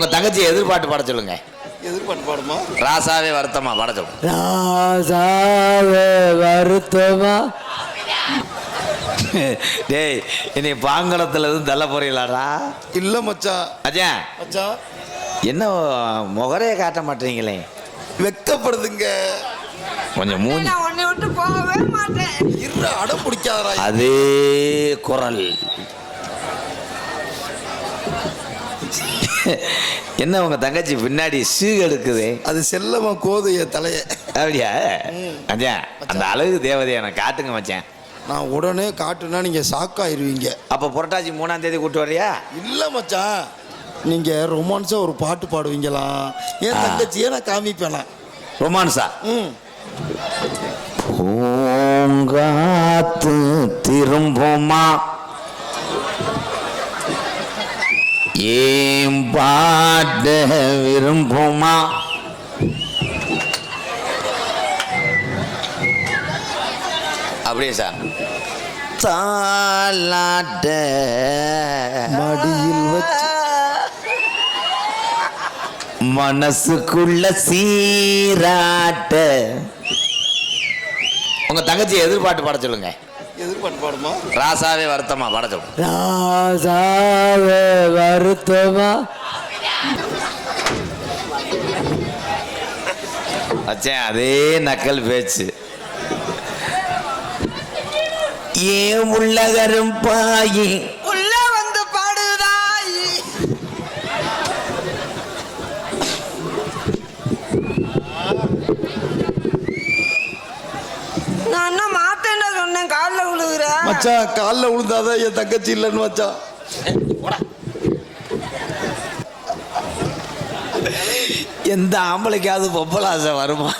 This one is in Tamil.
உங்க தங்கச்சி எதிர்பார்த்து பாட சொல்லுங்க. எதிர்பார்த்து பாடுமா? ராசாவே வருத்தமா பாட சொல்லுங்க ராசாவே வருத்தமா? டேய் இனி பாங்கலத்துல இருந்து தள்ள போறீங்களாடா? இல்ல மச்சான் அஜயன் மச்சான் என்ன முகரைய காட்ட மாட்டீங்களே? வெக்கப்படுதுங்க. கொஞ்சம் மூஞ்சி உன்னை விட்டு போகவே மாட்டேன். இரு அடம் பிடிக்காதடா. அதே குரல். என்ன உங்க தங்கச்சி பின்னாடி சீக் எடுக்குது? அது செல்லமா கோது என் தலைய. அப்படியா? அஜயன் அந்த அழகு தேவதையை எனக்கு காட்டுங்க மச்சான். நான் உடனே காட்டுனா நீங்க ஷாக்காயிருவீங்க. அப்ப புரட்டாசி மூணாம் தேதி கூட்டு வரியா? இல்ல மச்சான். நீங்க ரொமான்ஸா ஒரு பாட்டு பாடுவீங்களாம் என் தங்கச்சியே நான் காமிப்பேனா? ரொமான்ஸா? ம். பூங்காத்து திரும்புமா? ஏன் பாட விரும்புமா? அப்படியே சார். தாலாட்ட மடியில் வச்சு. மனசுக்குள்ள சீராட்ட. உங்க தங்கச்சி எதிர்பார்த்து பாட சொல்லுங்க. பாடுமா ராசாவே வருத்தமா? பாட ராசாவே வருத்தமா? வச்சேன் அதே நக்கல் பேச்சு. ஏன் உள்ளகரும் பாயி மச்சான் காலில் விழுந்தாதான் என் தங்கச்சி இல்லைன்னு மச்சான் எந்த ஆம்பளைக்காவது பொப்பலாசை வருமா?